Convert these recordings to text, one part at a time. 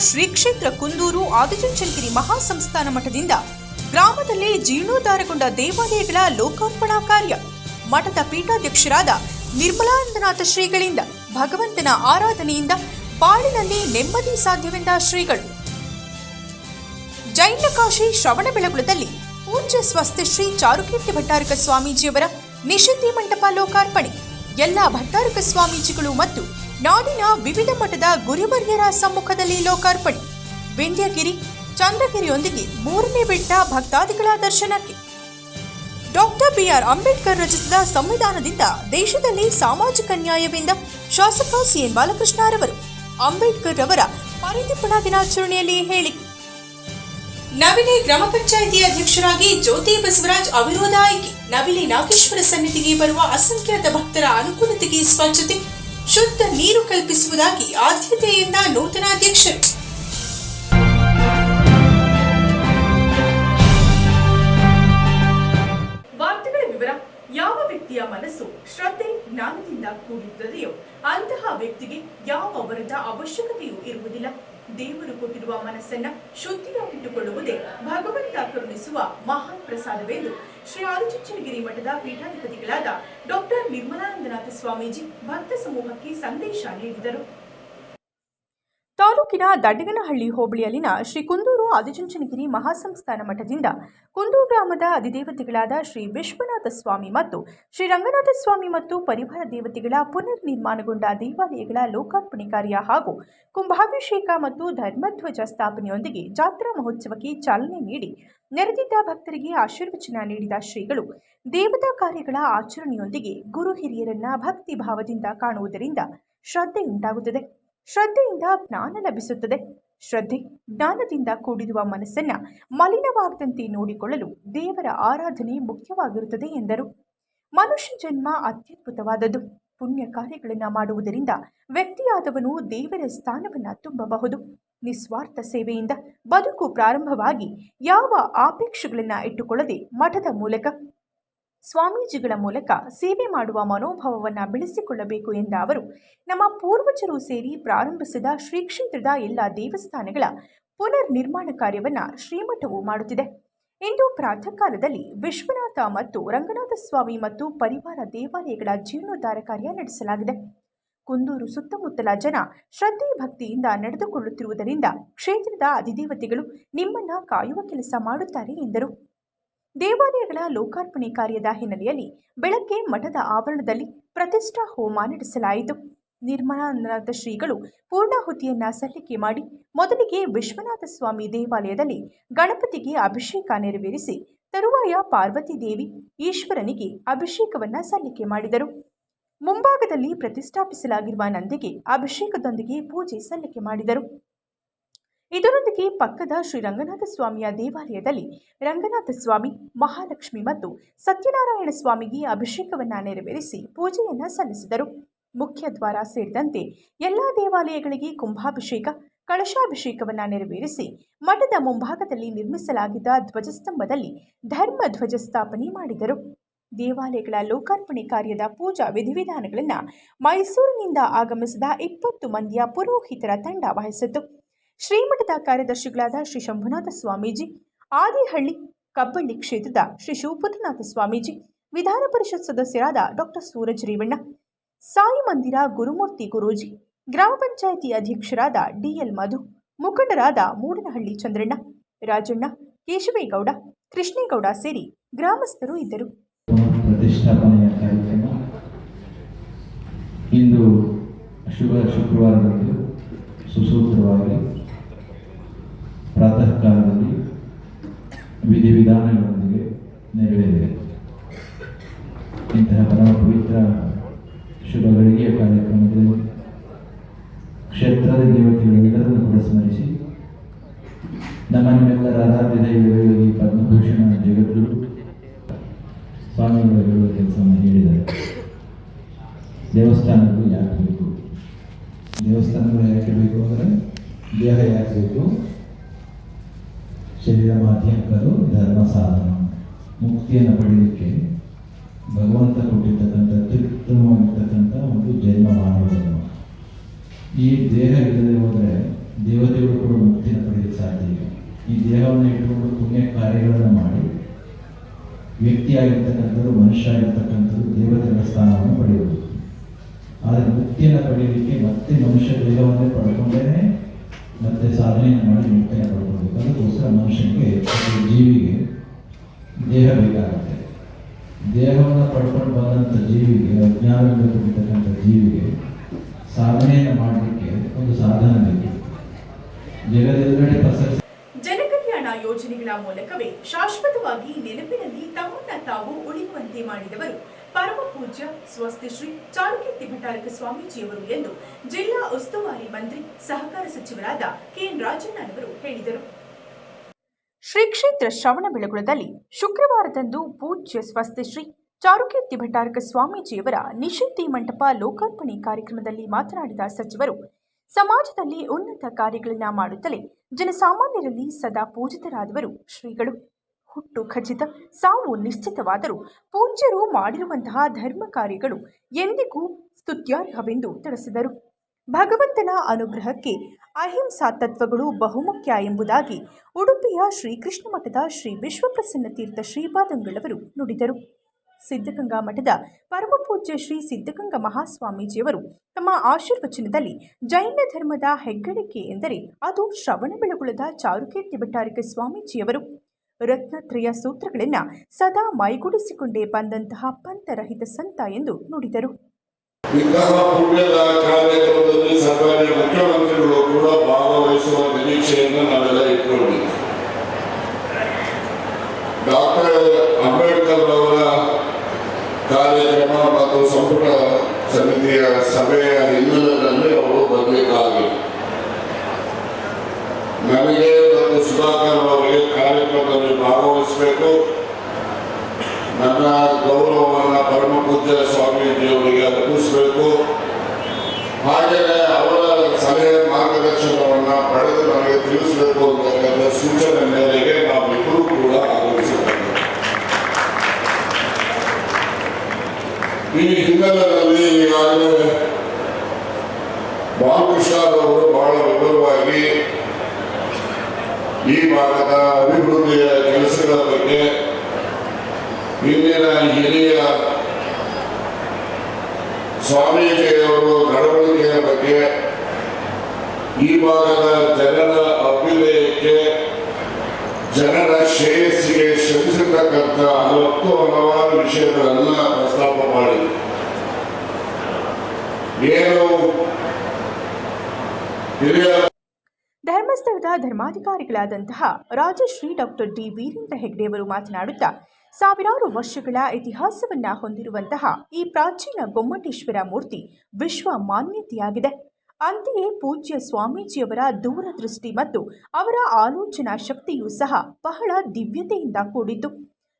ಶ್ರೀ ಕ್ಷೇತ್ರ ಕುಂದೂರು, ಆದಿಚುಂಚನಗಿರಿ ಮಹಾಸಂಸ್ಥಾನ ಮಠದಿಂದ ಗ್ರಾಮದಲ್ಲಿ ಜೀರ್ಣೋದ್ಧಾರಗೊಂಡ ದೇವಾಲಯಗಳ ಲೋಕಾರ್ಪಣಾ ಕಾರ್ಯ. ಮಠದ ಪೀಠಾಧ್ಯಕ್ಷರಾದ ನಿರ್ಮಲಾನಂದನಾಥ ಶ್ರೀಗಳಿಂದ ಭಗವಂತನ ಆರಾಧನೆಯಿಂದ ಪಾಡಿನಲ್ಲಿ ನೆಮ್ಮದಿ ಸಾಧ್ಯವೆಂದ ಶ್ರೀಗಳು. ಜೈನ ಕಾಶಿ ಶ್ರವಣಬೆಳಗುಳದಲ್ಲಿ ಪೂಜ್ಯ ಸ್ವಸ್ತಿ ಶ್ರೀ ಚಾರುಕೀರ್ತಿ ಭಟ್ಟಾರಕ ಸ್ವಾಮೀಜಿಯವರ ನಿಷಿದ್ಧಿ ಮಂಟಪ ಲೋಕಾರ್ಪಣೆ. ಎಲ್ಲ ಭಟ್ಟಾರಕ ಸ್ವಾಮೀಜಿಗಳು ಮತ್ತು ನಾಡಿನ ವಿವಿಧ ಮಠದ ಗುರುವರ್ಯರ ಸಮ್ಮುಖದಲ್ಲಿ ಲೋಕಾರ್ಪಣೆ. ವಿಂಧ್ಯಗಿರಿ, ಚಂದ್ರಗಿರಿಯೊಂದಿಗೆ ಮೂರನೇ ಬೆಟ್ಟ ಭಕ್ತಾದಿಗಳ ದರ್ಶನಕ್ಕೆ. ಡಾಕ್ಟರ್ ಬಿಆರ್ ಅಂಬೇಡ್ಕರ್ ರಚಿಸಿದ ಸಂವಿಧಾನದಿಂದ ದೇಶದಲ್ಲಿ ಸಾಮಾಜಿಕ ನ್ಯಾಯವೆಂದ ಶಾಸಕ ಸಿಎನ್ ಬಾಲಕೃಷ್ಣರವರು ಅಂಬೇಡ್ಕರ್ ಅವರ ಪರಿನಿಪ್ಪಣ ದಿನಾಚರಣೆಯಲ್ಲಿ ಹೇಳಿಕೆ. ನವಿಲೆ ಗ್ರಾಮ ಪಂಚಾಯಿತಿ ಅಧ್ಯಕ್ಷರಾಗಿ ಜ್ಯೋತಿ ಬಸವರಾಜ್ ಅವಿರೋಧ ಆಯ್ಕೆ. ನವಿಲೆ ನಾಗೇಶ್ವರ ಸನ್ನಿಧಿಗೆ ಬರುವ ಅಸಂಖ್ಯಾತ ಭಕ್ತರ ಅನುಕೂಲತೆಗೆ ಸ್ವಚ್ಛತೆ, ಶುದ್ಧ ನೀರು ಕಲ್ಪಿಸುವುದಾಗಿ ಆದ್ಯತೆಯಿಂದ ನೂತನ ಅಧ್ಯಕ್ಷರು. ವಿವರ, ಯಾವ ವ್ಯಕ್ತಿಯ ಮನಸ್ಸು ಶ್ರದ್ಧೆ, ಜ್ಞಾನದಿಂದ ಕೂಡಿರುತ್ತದೆಯೋ ಅಂತಹ ವ್ಯಕ್ತಿಗೆ ಯಾವ ವರದ ಅವಶ್ಯಕತೆಯೂ ಇರುವುದಿಲ್ಲ. ದೇವರು ಕೊಟ್ಟಿರುವ ಮನಸ್ಸನ್ನ ಶುದ್ಧಿಯಾಗಿಟ್ಟುಕೊಳ್ಳುವುದೇ ಭಗವಂತ ಕರುಣಿಸುವ ಮಹಾನ್ ಪ್ರಸಾದವೆಂದು ಶ್ರೀ ಆದಿಚುಂಚನಗಿರಿ ಮಠದ ಪೀಠಾಧಿಪತಿಗಳಾದ ಡಾಕ್ಟರ್ ನಿರ್ಮಲಾನಂದನಾಥ ಸ್ವಾಮೀಜಿ ಭಕ್ತ ಸಮೂಹಕ್ಕೆ ಸಂದೇಶ ನೀಡಿದರು. ತಾಲೂಕಿನ ದಡ್ಡಗನಹಳ್ಳಿ ಹೋಬಳಿಯಲ್ಲಿನ ಶ್ರೀ ಕುಂದೂರು ಆದಿಚುಂಚನಗಿರಿ ಮಹಾಸಂಸ್ಥಾನ ಮಠದಿಂದ ಕುಂದೂರು ಗ್ರಾಮದ ಅಧಿದೇವತೆಗಳಾದ ಶ್ರೀ ವಿಶ್ವನಾಥ ಸ್ವಾಮಿ ಮತ್ತು ಶ್ರೀ ರಂಗನಾಥ ಸ್ವಾಮಿ ಮತ್ತು ಪರಿವಾರ ದೇವತೆಗಳ ಪುನರ್ ನಿರ್ಮಾಣಗೊಂಡ ದೇವಾಲಯಗಳ ಲೋಕಾರ್ಪಣೆ ಕಾರ್ಯ ಹಾಗೂ ಕುಂಭಾಭಿಷೇಕ ಮತ್ತು ಧರ್ಮಧ್ವಜ ಸ್ಥಾಪನೆಯೊಂದಿಗೆ ಜಾತ್ರಾ ಮಹೋತ್ಸವಕ್ಕೆ ಚಾಲನೆ ನೀಡಿ ನೆರೆದಿದ್ದ ಭಕ್ತರಿಗೆ ಆಶೀರ್ವಚನ ನೀಡಿದ ಶ್ರೀಗಳು, ದೇವತಾ ಕಾರ್ಯಗಳ ಆಚರಣೆಯೊಂದಿಗೆ ಗುರು ಹಿರಿಯರನ್ನ ಭಕ್ತಿ ಭಾವದಿಂದ ಕಾಣುವುದರಿಂದ ಶ್ರದ್ಧೆ ಉಂಟಾಗುತ್ತದೆ ಶ್ರದ್ಧೆಯಿಂದ ಜ್ಞಾನ ಲಭಿಸುತ್ತದೆ. ಶ್ರದ್ಧೆ, ಜ್ಞಾನದಿಂದ ಕೂಡಿರುವ ಮನಸ್ಸನ್ನ ಮಲಿನವಾಗದಂತೆ ನೋಡಿಕೊಳ್ಳಲು ದೇವರ ಆರಾಧನೆ ಮುಖ್ಯವಾಗಿರುತ್ತದೆ ಎಂದರು. ಮನುಷ್ಯ ಜನ್ಮ ಅತ್ಯದ್ಭುತವಾದದ್ದು. ಪುಣ್ಯ ಕಾರ್ಯಗಳನ್ನು ಮಾಡುವುದರಿಂದ ವ್ಯಕ್ತಿಯಾದವನು ದೇವರ ಸ್ಥಾನವನ್ನು ತುಂಬಬಹುದು. ನಿಸ್ವಾರ್ಥ ಸೇವೆಯಿಂದ ಬದುಕು ಪ್ರಾರಂಭವಾಗಿ ಯಾವ ಆಪೇಕ್ಷೆಗಳನ್ನು ಇಟ್ಟುಕೊಳ್ಳದೆ ಮಠದ ಮೂಲಕ ಸ್ವಾಮೀಜಿಗಳ ಮೂಲಕ ಸೇವೆ ಮಾಡುವ ಮನೋಭಾವವನ್ನು ಬೆಳೆಸಿಕೊಳ್ಳಬೇಕು ಎಂದ ಅವರು, ನಮ್ಮ ಪೂರ್ವಜರು ಸೇರಿ ಪ್ರಾರಂಭಿಸಿದ ಶ್ರೀ ಕ್ಷೇತ್ರದ ಎಲ್ಲ ದೇವಸ್ಥಾನಗಳ ಪುನರ್ ನಿರ್ಮಾಣ ಕಾರ್ಯವನ್ನು ಶ್ರೀಮಠವು ಮಾಡುತ್ತಿದೆ. ಇಂದು ಪ್ರಾತಃ ಕಾಲದಲ್ಲಿ ವಿಶ್ವನಾಥ ಮತ್ತು ರಂಗನಾಥ ಸ್ವಾಮಿ ಮತ್ತು ಪರಿವಾರ ದೇವಾಲಯಗಳ ಜೀರ್ಣೋದ್ಧಾರ ಕಾರ್ಯ ನಡೆಸಲಾಗಿದೆ. ಕುಂದೂರು ಸುತ್ತಮುತ್ತಲ ಜನ ಶ್ರದ್ಧೆ ಭಕ್ತಿಯಿಂದ ನಡೆದುಕೊಳ್ಳುತ್ತಿರುವುದರಿಂದ ಕ್ಷೇತ್ರದ ಅಧಿದೇವತೆಗಳು ನಿಮ್ಮನ್ನ ಕಾಯುವ ಕೆಲಸ ಮಾಡುತ್ತಾರೆ ಎಂದರು. ದೇವಾಲಯಗಳ ಲೋಕಾರ್ಪಣೆ ಕಾರ್ಯದ ಹಿನ್ನೆಲೆಯಲ್ಲಿ ಬೆಳಗ್ಗೆ ಮಠದ ಆವರಣದಲ್ಲಿ ಪ್ರತಿಷ್ಠಾ ಹೋಮ ನಡೆಸಲಾಯಿತು. ನಿರ್ಮಲಾನಂದನಾಥ ಶ್ರೀಗಳು ಪೂರ್ಣಾಹುತಿಯನ್ನ ಸಲ್ಲಿಕೆ ಮಾಡಿ ಮೊದಲಿಗೆ ವಿಶ್ವನಾಥ ಸ್ವಾಮಿ ದೇವಾಲಯದಲ್ಲಿ ಗಣಪತಿಗೆ ಅಭಿಷೇಕ ನೆರವೇರಿಸಿ ತರುವಾಯ ಪಾರ್ವತಿ ದೇವಿ ಈಶ್ವರನಿಗೆ ಅಭಿಷೇಕವನ್ನ ಸಲ್ಲಿಕೆ ಮಾಡಿದರು. ಮುಂಭಾಗದಲ್ಲಿ ಪ್ರತಿಷ್ಠಾಪಿಸಲಾಗಿರುವ ನಂದಿಗೆ ಅಭಿಷೇಕದೊಂದಿಗೆ ಪೂಜೆ ಸಲ್ಲಿಕೆ ಮಾಡಿದರು. ಇದರೊಂದಿಗೆ ಪಕ್ಕದ ಶ್ರೀ ರಂಗನಾಥ ಸ್ವಾಮಿಯ ದೇವಾಲಯದಲ್ಲಿ ರಂಗನಾಥ ಸ್ವಾಮಿ, ಮಹಾಲಕ್ಷ್ಮಿ ಮತ್ತು ಸತ್ಯನಾರಾಯಣ ಸ್ವಾಮಿಗೆ ಅಭಿಷೇಕವನ್ನು ನೆರವೇರಿಸಿ ಪೂಜೆಯನ್ನು ಸಲ್ಲಿಸಿದರು. ಮುಖ್ಯ ದ್ವಾರ ಸೇರಿದಂತೆ ಎಲ್ಲ ದೇವಾಲಯಗಳಿಗೆ ಕುಂಭಾಭಿಷೇಕ, ಕಳಶಾಭಿಷೇಕವನ್ನು ನೆರವೇರಿಸಿ ಮಠದ ಮುಂಭಾಗದಲ್ಲಿ ನಿರ್ಮಿಸಲಾಗಿದ್ದ ಧ್ವಜಸ್ತಂಭದಲ್ಲಿ ಧರ್ಮ ಧ್ವಜ ಸ್ಥಾಪನೆ ಮಾಡಿದರು. ದೇವಾಲಯಗಳ ಲೋಕಾರ್ಪಣೆ ಕಾರ್ಯದ ಪೂಜಾ ವಿಧಿವಿಧಾನಗಳನ್ನು ಮೈಸೂರಿನಿಂದ ಆಗಮಿಸಿದ ಇಪ್ಪತ್ತು ಮಂದಿಯ ಪುರೋಹಿತರ ತಂಡ ವಹಿಸಿತು ಶ್ರೀಮಠದ ಕಾರ್ಯದರ್ಶಿಗಳಾದ ಶ್ರೀ ಶಂಭುನಾಥ ಸ್ವಾಮೀಜಿ, ಆದಿಹಳ್ಳಿ, ಕಬ್ಬಳ್ಳಿ ಕ್ಷೇತ್ರದ ಶ್ರೀ ಶಿವಪುತ್ರನಾಥ ಸ್ವಾಮೀಜಿ, ವಿಧಾನ ಪರಿಷತ್ ಸದಸ್ಯರಾದ ಡಾಕ್ಟರ್ ಸೂರಜ್ ರೇವಣ್ಣ, ಸಾಯಿ ಮಂದಿರ ಗುರುಮೂರ್ತಿ ಗುರೂಜಿ, ಗ್ರಾಮ ಪಂಚಾಯಿತಿ ಅಧ್ಯಕ್ಷರಾದ ಡಿಎಲ್ ಮಧು, ಮುಖಂಡರಾದ ಮೂಡನಹಳ್ಳಿ ಚಂದ್ರಣ್ಣ, ರಾಜಣ್ಣ, ಕೇಶವೇಗೌಡ, ಕೃಷ್ಣೇಗೌಡ ಸೇರಿ ಗ್ರಾಮಸ್ಥರು ಇದ್ದರು. ಇಂದು ಶುಭ ಶುಕ್ರವಾರದಂದು ಸುಸೂತ್ರವಾಗಿ ಪ್ರಾತಃ ಕಾಲದಲ್ಲಿ ವಿಧಿವಿಧಾನಗಳೊಂದಿಗೆ ನೆರವೇರಿದೆ. ಇಂತಹ ಪರಮ ಪವಿತ್ರ ಶುಭ ಗಳಿಗೆಯ ಕಾರ್ಯಕ್ರಮದಲ್ಲಿ ಕ್ಷೇತ್ರದ ದೇವತೆಗಳೆಲ್ಲರನ್ನು ಕೂಡ ಸ್ಮರಿಸಿ ನಮ್ಮ ನಿಮ್ಮೆಲ್ಲರ ಆರಾಧ್ಯ ದೈವಗಳಿಗೆ ಪದ್ಮಭೂಷಣ ಜಗದ್ಗುರು ಸ್ವಾಮಿಗಳು ಹೇಳುವ ಕೆಲಸವನ್ನು ಹೇಳಿದ್ದಾರೆ ದೇವಸ್ಥಾನಗಳು ಯಾಕೆ ಬೇಕು ದೇವಸ್ಥಾನಗಳು ಯಾಕೆ ಬೇಕು ಅಂದರೆ ದೇಹ ಯಾಕೆ ಬೇಕು ಶರೀರ ಮಾಧ್ಯಮಗಳು ಧರ್ಮ ಸಾಧನ ಮುಕ್ತಿಯನ್ನು ಪಡೆಯಲಿಕ್ಕೆ ಭಗವಂತ ಕೊಟ್ಟಿರ್ತಕ್ಕಂಥ ಅತ್ಯುತ್ತಮವಾಗಿರ್ತಕ್ಕಂಥ ಒಂದು ಜನ್ಮ ಮಾಡುವುದನ್ನು ಈ ದೇಹ ಇಲ್ಲದೆ ಹೋದರೆ ದೇವತೆಗಳು ಕೂಡ ಮುಕ್ತಿಯನ್ನು ಪಡೆಯಲು ಸಾಧ್ಯ ಇಲ್ಲ. ಈ ದೇಹವನ್ನು ಇಟ್ಟುಕೊಂಡು ಪುಣ್ಯ ಕಾರ್ಯಗಳನ್ನು ಮಾಡಿ ವ್ಯಕ್ತಿಯಾಗಿರ್ತಕ್ಕಂಥದ್ದು ಮನುಷ್ಯ ಆಗಿರ್ತಕ್ಕಂಥದ್ದು ದೇವತೆಗಳ ಸ್ಥಾನವನ್ನು ಪಡೆಯುವುದು. ಆದರೆ ಮುಕ್ತಿಯನ್ನು ಪಡೆಯಲಿಕ್ಕೆ ಮತ್ತೆ ಮನುಷ್ಯ ದೇಹವನ್ನೇ ಪಡ್ಕೊಂಡೇ ಮತ್ತೆ ಸಾಧನೆಯನ್ನು ಮಾಡಿ ಮುಕ್ತಿಯನ್ನು ಪಡ್ಕೊಳ್ಬೇಕು. ಅದಕ್ಕೋಸ್ಕರ ಮನುಷ್ಯನಿಗೆ ಜೀವಿಗೆ ದೇಹ ಬೇಕಾಗುತ್ತೆ ದೇಹವನ್ನು ಪಡ್ಕೊಂಡು ಬಂದಂಥ ಜೀವಿಗೆ, ಅಜ್ಞಾನದಿಂದ ತುಂಬಿರ್ತಕ್ಕಂಥ ಜೀವಿಗೆ ಸಾಧನೆಯನ್ನು ಮಾಡಲಿಕ್ಕೆ ಒಂದು ಸಾಧನ ಬೇಕು. ಜಗದೆಲ್ಲೆಡೆ ಪಸರಿಸ ಜನಕಲ್ಯಾಣ ಯೋಜನೆಗಳ ಮೂಲಕವೇ ಶಾಶ್ವತವಾಗಿ ನೆನಪಿನಲ್ಲಿ ತಮ್ಮನ್ನ ತಾವು ಉಳಿಯುವಂತೆ ಮಾಡಿದವರು ಪರಮ ಪೂಜ್ಯ, ಸ್ವಸ್ತಿ ಶ್ರೀ ಚಾರುಕೀರ್ತಿ ಭಟ್ಟಾರಕ ಸ್ವಾಮೀಜಿಯವರು ಎಂದು ಜಿಲ್ಲಾ ಉಸ್ತುವಾರಿ ಮಂತ್ರಿ, ಸಹಕಾರ ಸಚಿವರಾದ ಕೆಎನ್ ರಾಜಣ್ಣನವರು ಹೇಳಿದರು. ಶ್ರೀ ಕ್ಷೇತ್ರ ಶ್ರವಣಬೆಳಗೊಳದಲ್ಲಿ ಶುಕ್ರವಾರದಂದು ಪೂಜ್ಯ ಸ್ವಸ್ಥ ಶ್ರೀ ಚಾರುಕೀರ್ತಿ ಭಟ್ಟಾರಕ ಸ್ವಾಮೀಜಿಯವರ ನಿಷೇಧಿ ಮಂಟಪ ಲೋಕಾರ್ಪಣೆ ಕಾರ್ಯಕ್ರಮದಲ್ಲಿ ಮಾತನಾಡಿದ ಸಚಿವರು, ಸಮಾಜದಲ್ಲಿ ಉನ್ನತ ಕಾರ್ಯಗಳನ್ನು ಮಾಡುತ್ತಲೇ ಜನಸಾಮಾನ್ಯರಲ್ಲಿ ಸದಾ ಪೂಜಿತರಾದವರು ಶ್ರೀಗಳು. ಹುಟ್ಟು ಖಚಿತ, ಸಾವು ನಿಶ್ಚಿತವಾದರೂ ಪೂಜ್ಯರು ಮಾಡಿರುವಂತಹ ಧರ್ಮ ಕಾರ್ಯಗಳು ಎಂದಿಗೂ ಸ್ತುತ್ಯಾರ್ಹವೆಂದು ತಿಳಿಸಿದರು. ಭಗವಂತನ ಅನುಗ್ರಹಕ್ಕೆ ಅಹಿಂಸಾ ತತ್ವಗಳು ಬಹುಮುಖ್ಯ ಎಂಬುದಾಗಿ ಉಡುಪಿಯ ಶ್ರೀಕೃಷ್ಣ ಮಠದ ಶ್ರೀ ವಿಶ್ವಪ್ರಸನ್ನ ತೀರ್ಥ ಶ್ರೀಪಾದಂಗಳವರು ನುಡಿದರು. ಸಿದ್ಧಗಂಗಾ ಮಠದ ಪರಮಪೂಜ್ಯ ಶ್ರೀ ಸಿದ್ಧಗಂಗಾ ಮಹಾಸ್ವಾಮೀಜಿಯವರು ತಮ್ಮ ಆಶೀರ್ವಚನದಲ್ಲಿ ಜೈನ ಧರ್ಮದ ಹೆಗ್ಗಳಿಕೆ ಎಂದರೆ ಅದು ಶ್ರವಣಬೆಳಗೊಳದ ಚಾರುಕೀರ್ತಿ ಭಟ್ಟಾರಿಕ ಸ್ವಾಮೀಜಿಯವರು. ರತ್ನತ್ರಯ ಸೂತ್ರಗಳನ್ನು ಸದಾ ಮೈಗೂಡಿಸಿಕೊಂಡೇ ಬಂದಂತಹ ಪಂಥರಹಿತ ಸಂತ ಎಂದು ನುಡಿದರು ಇಂತಹ ಪುಣ್ಯದ ಕಾರ್ಯಕ್ರಮದಲ್ಲಿ ಸರ್ಕಾರಿ ಮುಖ್ಯಮಂತ್ರಿಗಳು ಕೂಡ ಭಾಗವಹಿಸುವ ನಿರೀಕ್ಷೆಯನ್ನು ನಾವೆಲ್ಲ ಇಟ್ಕೊಂಡಿದ್ದೀವಿ ಡಾಕ್ಟರ್ ಅಂಬೇಡ್ಕರ್ ಅವರ ಕಾರ್ಯಕ್ರಮ ಮತ್ತು ಸಂಪುಟ ಸಮಿತಿಯ ಸಭೆಯ ಹಿನ್ನೆಲೆಯಲ್ಲಿ ಅವರು ಬರಬೇಕಾಗಿತ್ತು ನನಗೆ ಮತ್ತು ಸುಧಾಕರ್ ಅವರಿಗೆ ಕಾರ್ಯಕ್ರಮದಲ್ಲಿ ಭಾಗವಹಿಸಬೇಕು ನನ್ನ ಗೌರವವನ್ನು ಪರಮ ಪೂಜ್ಯ ಸ್ವಾಮೀಜಿಯವರಿಗೆ ಅರ್ಪಿಸಬೇಕು ಹಾಗೆಯೇ ಅವರ ಸಲಹೆ ಮಾರ್ಗದರ್ಶನವನ್ನು ಪಡೆದು ನನಗೆ ತಿಳಿಸಬೇಕು ಅಂತಕ್ಕಂಥ ಸೂಚನೆ ಮೇರೆಗೆ ನಾವಿಬ್ಬರೂ ಕೂಡ ಆಗಮಿಸಿದ್ದೇವೆ ಈ ಹಿನ್ನೆಲೆಯಲ್ಲಿ ಈಗಾಗಲೇ ಬಾಲಕೃಷ್ಣ ಅವರು ಬಹಳ ವಿವರವಾಗಿ ಈ ಭಾಗದ ಅಭಿವೃದ್ಧಿಯ ಕೆಲಸಗಳ ಬಗ್ಗೆ ಇಂದಿನ ಹಿರಿಯ ಸ್ವಾಮೀಜಿಯವರು ನಡವಳಿಕೆಯ ಬಗ್ಗೆ ಈ ಭಾಗದ ಜನರ ಅಭ್ಯುದಯಕ್ಕೆ ಜನರ ಶ್ರೇಯಸ್ಸಿಗೆ ಶ್ರಮಿಸತಕ್ಕಂಥ ಹತ್ತು ಹಲವಾರು ವಿಷಯಗಳನ್ನ ಪ್ರಸ್ತಾಪ ಮಾಡಿದೆ ಏನು ಹಿರಿಯ ಧರ್ಮಸ್ಥಳದ ಧರ್ಮಾಧಿಕಾರಿಗಳಾದಂತಹ ರಾಜಶ್ರೀ ಡಾಕ್ಟರ್ ಡಿ ವೀರೇಂದ್ರ ಹೆಗ್ಡೆಯವರು ಮಾತನಾಡುತ್ತಾ, ಸಾವಿರಾರು ವರ್ಷಗಳ ಇತಿಹಾಸವನ್ನ ಹೊಂದಿರುವಂತಹ ಈ ಪ್ರಾಚೀನ ಗೊಮ್ಮಟೇಶ್ವರ ಮೂರ್ತಿ ವಿಶ್ವ ಮಾನ್ಯತೆಯಾಗಿದೆ. ಅಂತೆಯೇ ಪೂಜ್ಯ ಸ್ವಾಮೀಜಿಯವರ ದೂರದೃಷ್ಟಿ ಮತ್ತು ಅವರ ಆಲೋಚನಾ ಶಕ್ತಿಯೂ ಸಹ ಬಹಳ ದಿವ್ಯತೆಯಿಂದ ಕೂಡಿತು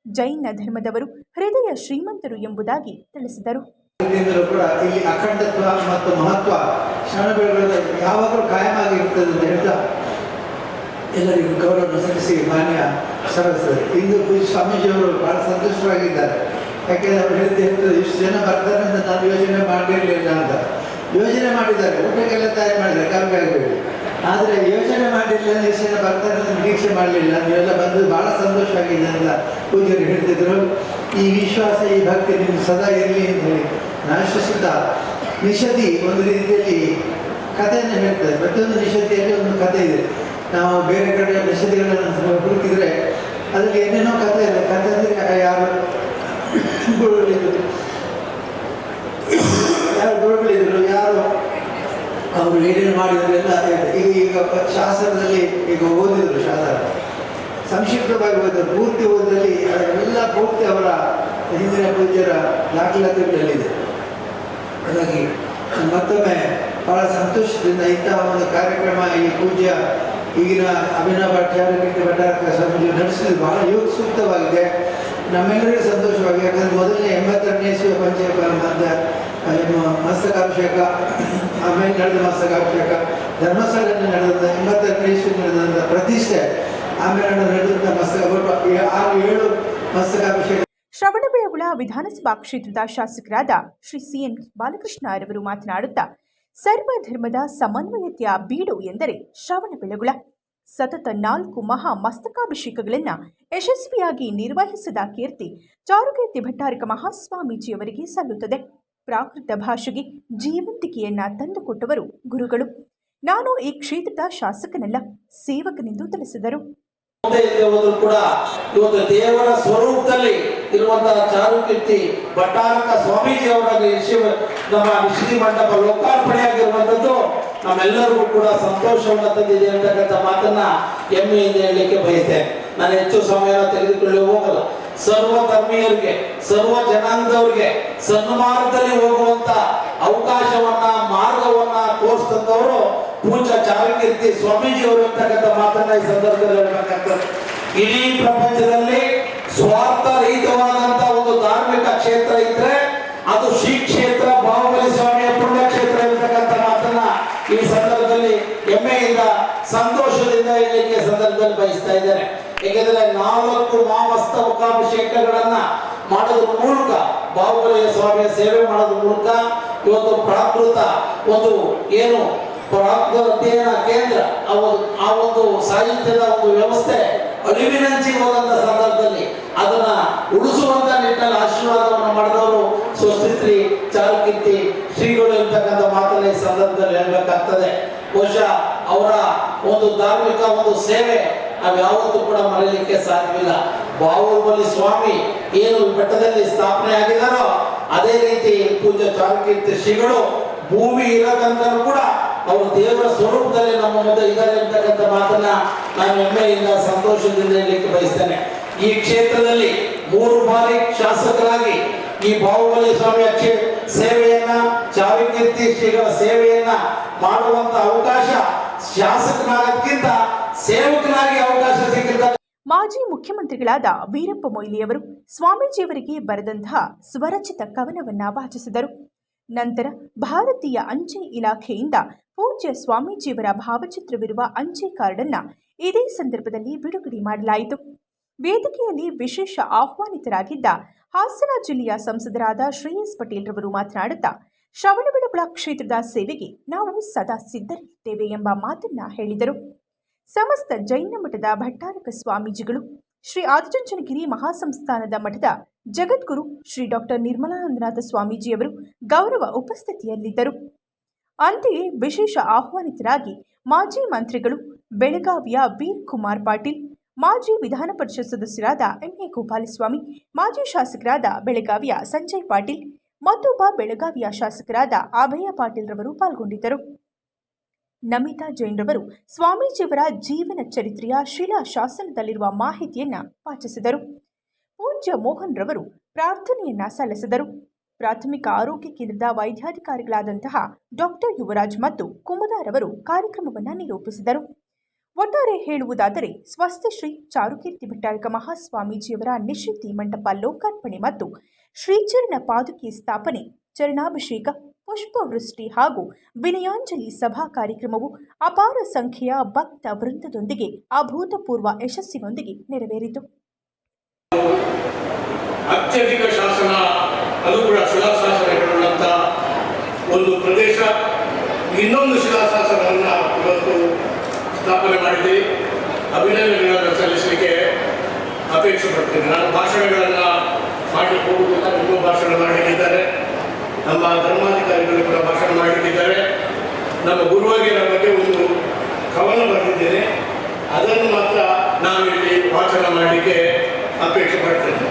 ಜೈನ ಧರ್ಮದವರು ಹೃದಯ ಶ್ರೀಮಂತರು ಎಂಬುದಾಗಿ ತಿಳಿಸಿದರು. ಕೂಡ ಇಲ್ಲಿ ಅಖಂಡತ್ವ ಮತ್ತು ಮಹತ್ವ ಶ್ರವಣಬೆಳಗೊಳದಲ್ಲಿ ಯಾವಾಗಲೂ ಕಾಯಮಾಗಿ ಇರ್ತದೆ ಅಂತ ಹೇಳ್ತಾ ಎಲ್ಲರಿಗೂ ಗೌರವ ಸಲ್ಲಿಸಿ ಮಾನ್ಯ ಸರಸ್ವತಿ ಇಂದು ಪೂಜೆ ಸ್ವಾಮೀಜಿಯವರು ಬಹಳ ಸಂತುಷ್ಟವಾಗಿದ್ದಾರೆ ಯಾಕೆಂದ್ರೆ ಅವರು ಹೇಳ್ತಾ ಹೇಳ್ತಾರೆ ಇಷ್ಟು ಜನ ಬರ್ತಾರೆ ಅಂತ ನಾನು ಯೋಜನೆ ಮಾಡಿರಲಿಲ್ಲ ಅಂತ. ಯೋಜನೆ ಮಾಡಿದ್ದಾರೆ, ಊಟಕ್ಕೆಲ್ಲ ತಯಾರಿ ಮಾಡಿದ್ದಾರೆ ಆಗಬೇಡಿ ಆದರೆ ಯೋಚನೆ ಇಷ್ಟು ಜನ ಬರ್ತಾರೆ ನಿರೀಕ್ಷೆ ಮಾಡಲಿಲ್ಲ. ನೀವೆಲ್ಲ ಬಂದು ಬಹಳ ಸಂತೋಷವಾಗಿದೆ ಅಂತ ಪೂಜ್ಯರು ಹೇಳ್ತಿದ್ರು. ಈ ವಿಶ್ವಾಸ, ಈ ಭಕ್ತಿ ನಿಮ್ಗೆ ಸದಾ ಇರಲಿ ಅಂತ ಹೇಳಿ. ರಾಷ್ಟ್ರಸುತ್ತ ನಿಷದಿ ಒಂದು ರೀತಿಯಲ್ಲಿ ಕಥೆಯನ್ನು ಹೇಳ್ತಾರೆ. ಪ್ರತಿಯೊಂದು ನಿಷದಿಯಲ್ಲಿ ಒಂದು ಕಥೆ ಇದೆ. ನಾವು ಬೇರೆ ಕಡೆ ನಿಷದಿಗಳನ್ನು ಹುಡುಕಿದ್ರೆ ಅದರಲ್ಲಿ ಏನೇನೋ ಕಥೆ ಇದೆ. ಕಥೆ ಅಂದರೆ ಯಾರು? ಯಾರು ಗುರುಗಳಿದ್ರು? ಯಾರು ಅವರು ಏನೇನು ಮಾಡಿದ್ರು ಎಲ್ಲ ಶಾಸ್ತ್ರದಲ್ಲಿ ಈಗ ಓದಿದ್ರು ಶಾಸ್ತ್ರ ಸಂಕ್ಷಿಪ್ತವಾಗಿ ಓದಿದ್ರು ಪೂರ್ತಿ ಓದಿದಲ್ಲಿ ಅದೆಲ್ಲ ಪೂರ್ತಿ ಅವರ ಹಿಂದಿನ ಪೂಜ್ಯರ ದಾಖಲಾತಿಗಳಲ್ಲಿದೆ. ಹಾಗಾಗಿ ಮತ್ತೊಮ್ಮೆ ಬಹಳ ಸಂತೋಷದಿಂದ ಇಂತಹ ಒಂದು ಕಾರ್ಯಕ್ರಮ ಈ ಪೂಜ್ಯ ಈಗಿನ ಅಭಿನವ ಭಟ್ಟಾರಕ ಭಟ್ಟಾರಕ ಸ್ವಾಮೀಜಿ ನಡೆಸಿದ್ದು ಬಹಳ ಯೋಗ ಸೂಕ್ತವಾಗಿದೆ ನಮ್ಮೆಲ್ಲರಿಗೂ ಸಂತೋಷವಾಗಿದೆ. ಯಾಕಂದರೆ ಮೊದಲನೇ ಎಂಬತ್ತೆರಡನೇ ಇಸ್ವಿಯ ಪಂಚ ಮಸ್ತಕಾಭಿಷೇಕ, ಆಮೇಲೆ ನಡೆದ ಮಸ್ತಕಾಭಿಷೇಕ ಧರ್ಮಸ್ಥಳದಲ್ಲಿ ನಡೆದ ಎಂಬತ್ತೆರಡನೇ ಇಸ್ವಿ ನಡೆದಂಥ ಪ್ರತಿಷ್ಠೆ ಆಮೇಲೆ ನಡೆದಂಥ ಮಸ್ತಕ ಆರು ಏಳು ಮಸ್ತಕಾಭಿಷೇಕ. ಶ್ರವಣಬೆಳಗೊಳ ವಿಧಾನಸಭಾ ಕ್ಷೇತ್ರದ ಶಾಸಕರಾದ ಶ್ರೀ ಸಿಎನ್ ಬಾಲಕೃಷ್ಣ ರವರು ಮಾತನಾಡುತ್ತಾ ಸರ್ವಧರ್ಮದ ಸಮನ್ವಯತೆಯ ಬೀಡು ಎಂದರೆ ಶ್ರವಣಬೆಳಗೊಳ. ಸತತ ನಾಲ್ಕು ಮಹಾ ಮಸ್ತಕಾಭಿಷೇಕಗಳನ್ನು ಯಶಸ್ವಿಯಾಗಿ ನಿರ್ವಹಿಸಿದ ಕೀರ್ತಿ ಚಾರುಕೀರ್ತಿ ಭಟ್ಟಾರಕ ಮಹಾಸ್ವಾಮೀಜಿಯವರಿಗೆ ಸಲ್ಲುತ್ತದೆ. ಪ್ರಾಕೃತ ಭಾಷೆಗೆ ಜೀವಂತಿಕೆಯನ್ನ ತಂದುಕೊಟ್ಟವರು ಗುರುಗಳು. ನಾನು ಈ ಕ್ಷೇತ್ರದ ಶಾಸಕನಲ್ಲ, ಸೇವಕನೆಂದು ತಿಳಿಸಿದರು. ಕೂಡ ಇವತ್ತು ದೇವರ ಸ್ವರೂಪದಲ್ಲಿ ಇರುವಂತಹ ಚಾರುಕೀರ್ತಿ ಭಟ್ಟಾರಕ ಸ್ವಾಮೀಜಿ ಅವರ ನಮ್ಮ ನಿಶ್ಚಿತಿ ಮಂಟಪ ಲೋಕಾರ್ಪಣೆಯಾಗಿರುವಂತದ್ದು ನಮ್ಮೆಲ್ಲರಿಗೂ ಕೂಡ ಸಂತೋಷವನ್ನು ತಂದಿದೆ ಅಂತಕ್ಕಂಥ ಮಾತನ್ನ ಹೆಮ್ಮೆಯಿಂದ ಹೇಳಲಿಕ್ಕೆ ಬಯಸ್ತೇನೆ. ನಾನು ಹೆಚ್ಚು ಸಮಯ ತೆಗೆದುಕೊಳ್ಳಿ ಹೋಗಲ್ಲ. ಸರ್ವ ಧರ್ಮೀಯರಿಗೆ, ಸರ್ವ ಜನಾಂಗದವರಿಗೆ, ಸನ್ಮಾರ್ಗದಲ್ಲಿ ಹೋಗುವಂತ ಅವಕಾಶವನ್ನ, ಮಾರ್ಗವನ್ನ ತೋರಿಸ್ತಂದವರು ಪೂಜಾ ಸ್ವಾಮೀಜಿ ಅವರು ಅಂತಕ್ಕಂಥ ಮಾತನ್ನ ಈ ಸಂದರ್ಭದಲ್ಲಿ ಹೇಳ್ಬೇಕಂತ. ಇಡೀ ಪ್ರಪಂಚದಲ್ಲಿ ಸ್ವಾರ್ಥ ರಹಿತವಾದಂತ ಒಂದು ಧಾರ್ಮಿಕ ಕ್ಷೇತ್ರ ಇದ್ರೆ ಅದು ಶ್ರೀ ಕ್ಷೇತ್ರ, ಬಾಹುಬಲಿ ಸ್ವಾಮಿಯ ಪುಣ್ಯ ಕ್ಷೇತ್ರ ಇರ್ತಕ್ಕಂಥ ಮಾತನ್ನ ಈ ಸಂದರ್ಭದಲ್ಲಿ ಹೆಮ್ಮೆಯಿಂದ, ಸಂತೋಷದಿಂದ ಹೇಳಲಿಕ್ಕೆ ಸಂದರ್ಭದಲ್ಲಿ ಬಯಸ್ತಾ ಇದ್ದಾರೆ ಏಕೆಂದರೆ ನಾಲ್ಕು ಮಹಾಮಸ್ತಕಾಭಿಷೇಕಗಳನ್ನ ಮಾಡೋದ್ರ ಮೂಲಕ, ಬಾಹುಬಲಿಯ ಸ್ವಾಮಿಯ ಸೇವೆ ಮಾಡೋದ್ರ ಮೂಲಕ ಇವತ್ತು ಪ್ರಾಕೃತ ಒಂದು ಏನು ಪ್ರಾಕೃತ ಅಧ್ಯಯನ ಕೇಂದ್ರ, ಆ ಒಂದು ಸಾಹಿತ್ಯದ ಒಂದು ವ್ಯವಸ್ಥೆ ಅಳಿವಿನಂಚಿಗೆ ಹೋದಂತ ಸಂದರ್ಭದಲ್ಲಿ ಅದನ್ನ ಉಳಿಸುವಂತ ನಿಟ್ಟಿನಲ್ಲಿ ಆಶೀರ್ವಾದವನ್ನು ಮಾಡಿದವರು ಸ್ವಸ್ತಿಶ್ರೀ ಚಾರುಕೀರ್ತಿ ಶ್ರೀಗಳು ಇರ್ತಕ್ಕಂಥ ಮಾತನ್ನ ಈ ಸಂದರ್ಭದಲ್ಲಿ ಹೇಳ್ಬೇಕಾಗ್ತದೆ. ಬಹುಶಃ ಅವರ ಒಂದು ಧಾರ್ಮಿಕ ಒಂದು ಸೇವೆ ನಾವು ಯಾವತ್ತೂ ಕೂಡ ಮರೆಯಲಿಕ್ಕೆ ಸಾಧ್ಯವಿಲ್ಲ. ಬಾಹುಬಲಿ ಸ್ವಾಮಿ ಏನು ಬೆಟ್ಟದಲ್ಲಿ ಸ್ಥಾಪನೆ ಆಗಿದಾರೋ ಅದೇ ರೀತಿ ಪೂಜ್ಯ ಚಾರುಕೀರ್ತಿ ಶ್ರೀಗಳು ಭೂಮಿ ಇರತಂಕರು ಕೂಡ ಅವರು ದೇವರ ಸ್ವರೂಪದಲ್ಲಿ ನಮ್ಮ ಮುಂದೆ ಇದ್ದಾರೆ ಅಂತಕ್ಕಂಥ ಮಾತನ್ನ ನಾನು ಹೆಮ್ಮೆಯಿಂದ, ಸಂತೋಷದಿಂದ ಹೇಳಲಿಕ್ಕೆ ಬಯಸ್ತೇನೆ. ಈ ಕ್ಷೇತ್ರದಲ್ಲಿ ಮೂರು ಬಾರಿ ಶಾಸಕರಾಗಿ ಈ ಬಾಹುಬಲಿ ಸ್ವಾಮಿಯ ಸೇವೆಯನ್ನ ಚಾವಿಕೀರ್ತಿ ಶ್ರೀಗಳ ಸೇವೆಯನ್ನ ಮಾಡುವಂತ ಅವಕಾಶ ಶಾಸಕನಾಗಕ್ಕಿಂತ ಸೇವಕನಾಗಿ ಅವಕಾಶ ಸಿಕ್ಕಿದ್ದ ಮಾಜಿ ಮುಖ್ಯಮಂತ್ರಿಗಳಾದ ವೀರಪ್ಪ ಮೊಯ್ಲಿಯವರು ಸ್ವಾಮೀಜಿಯವರಿಗೆ ಬರೆದಂತಹ ಸ್ವರಚಿತ ಕವನವನ್ನ ವಾಚಿಸಿದರು. ನಂತರ ಭಾರತೀಯ ಅಂಚೆ ಇಲಾಖೆಯಿಂದ ಪೂಜ್ಯ ಸ್ವಾಮೀಜಿಯವರ ಭಾವಚಿತ್ರವಿರುವ ಅಂಚೆ ಕಾರ್ಡನ್ನು ಇದೇ ಸಂದರ್ಭದಲ್ಲಿ ಬಿಡುಗಡೆ ಮಾಡಲಾಯಿತು. ವೇದಿಕೆಯಲ್ಲಿ ವಿಶೇಷ ಆಹ್ವಾನಿತರಾಗಿದ್ದ ಹಾಸನ ಜಿಲ್ಲೆಯ ಸಂಸದರಾದ ಶ್ರೇಯಸ್ ಪಟೇಲ್ ರವರು ಮಾತನಾಡುತ್ತಾ, ಶ್ರವಣಬೆಳಗೊಳ ಕ್ಷೇತ್ರದ ಸೇವೆಗೆ ನಾವು ಸದಾ ಸಿದ್ಧರಿದ್ದೇವೆ ಎಂಬ ಮಾತನ್ನ ಹೇಳಿದರು. ಸಮಸ್ತ ಜೈನ ಮಠದ ಭಟ್ಟಾರಕ ಸ್ವಾಮೀಜಿಗಳು, ಶ್ರೀ ಆದಿಚುಂಚನಗಿರಿ ಮಹಾಸಂಸ್ಥಾನದ ಮಠದ ಜಗದ್ಗುರು ಶ್ರೀ ಡಾಕ್ಟರ್ ನಿರ್ಮಲಾನಂದನಾಥ ಸ್ವಾಮೀಜಿಯವರು ಗೌರವ ಉಪಸ್ಥಿತಿಯಲ್ಲಿದ್ದರು. ಅಂತೆಯೇ ವಿಶೇಷ ಆಹ್ವಾನಿತರಾಗಿ ಮಾಜಿ ಮಂತ್ರಿಗಳು ಬೆಳಗಾವಿಯ ವೀರ್ ಕುಮಾರ್ ಪಾಟೀಲ್, ಮಾಜಿ ವಿಧಾನ ಪರಿಷತ್ ಸದಸ್ಯರಾದ ಎಂಎ ಗೋಪಾಲಸ್ವಾಮಿ, ಮಾಜಿ ಶಾಸಕರಾದ ಬೆಳಗಾವಿಯ ಸಂಜಯ್ ಪಾಟೀಲ್, ಮತ್ತೊಬ್ಬ ಬೆಳಗಾವಿಯ ಶಾಸಕರಾದ ಅಭಯ ಪಾಟೀಲ್ ರವರು ಪಾಲ್ಗೊಂಡಿದ್ದರು. ನಮಿತಾ ಜೈನ್ ರವರು ಸ್ವಾಮೀಜಿಯವರ ಜೀವನ ಚರಿತ್ರೆಯ ಶಿಲಾ ಶಾಸನದಲ್ಲಿರುವ ಮಾಹಿತಿಯನ್ನ ವಾಚಿಸಿದರು ಪೂಜ್ಯ ಮೋಹನ್ ರವರು ಪ್ರಾರ್ಥನೆಯನ್ನ ಸಲ್ಲಿಸಿದರು. ಪ್ರಾಥಮಿಕ ಆರೋಗ್ಯ ಕೇಂದ್ರದ ವೈದ್ಯಾಧಿಕಾರಿಗಳಾದಂತಹ ಡಾಕ್ಟರ್ ಯುವರಾಜ್ ಮತ್ತು ಕುಮುದಾರವರು ಕಾರ್ಯಕ್ರಮವನ್ನು ನಿರೂಪಿಸಿದರು. ಒಟ್ಟಾರೆ ಹೇಳುವುದಾದರೆ ಸ್ವಸ್ಥಶ್ರೀ ಚಾರುಕೀರ್ತಿ ಭಟ್ಟಾರಕ ಮಹಾಸ್ವಾಮೀಜಿಯವರ ನಿಶ್ಚಿತಿ ಮಂಟಪ ಲೋಕಾರ್ಪಣೆ ಮತ್ತು ಶ್ರೀಚರಣ ಪಾದುಕೆ ಸ್ಥಾಪನೆ, ಚರಣಾಭಿಷೇಕ, ಪುಷ್ಪವೃಷ್ಟಿ ಹಾಗೂ ವಿನಯಾಂಜಲಿ ಸಭಾ ಕಾರ್ಯಕ್ರಮವು ಅಪಾರ ಸಂಖ್ಯೆಯ ಭಕ್ತ ವೃಂದದೊಂದಿಗೆ ಅಭೂತಪೂರ್ವ ಯಶಸ್ಸಿನೊಂದಿಗೆ ನೆರವೇರಿತು. ಅತ್ಯಧಿಕ ಶಾಸನ, ಅದು ಕೂಡ ಶಿಲಾಶಾಸನಗಳುಳ್ಳಂಥ ಒಂದು ಪ್ರದೇಶ. ಇನ್ನೊಂದು ಶಿಲಾಶಾಸನವನ್ನು ಇವತ್ತು ಸ್ಥಾಪನೆ ಮಾಡಿದೆ ಅಭಿನಂದನೆಗಳನ್ನು ಸಲ್ಲಿಸಲಿಕ್ಕೆ ಅಪೇಕ್ಷೆ ಪಡ್ತೇನೆ. ನಾನು ಭಾಷಣಗಳನ್ನು ಮಾಡಿ ಇನ್ನೂ ಭಾಷಣ ಮಾಡಲಿಕ್ಕಿದ್ದಾರೆ ನಮ್ಮ ಧರ್ಮಾಧಿಕಾರಿಗಳು ಕೂಡ ಭಾಷಣ ಮಾಡಿದ್ದಾರೆ. ನಮ್ಮ ಗುರುವರಿಯರ ಬಗ್ಗೆ ಒಂದು ಕವನ ಬರೆದಿದ್ದೇನೆ. ಅದನ್ನು ಮಾತ್ರ ನಾನು ಇಲ್ಲಿ ವಾಚನ ಮಾಡಲಿಕ್ಕೆ ಅಪೇಕ್ಷೆ ಪಡ್ತೇನೆ.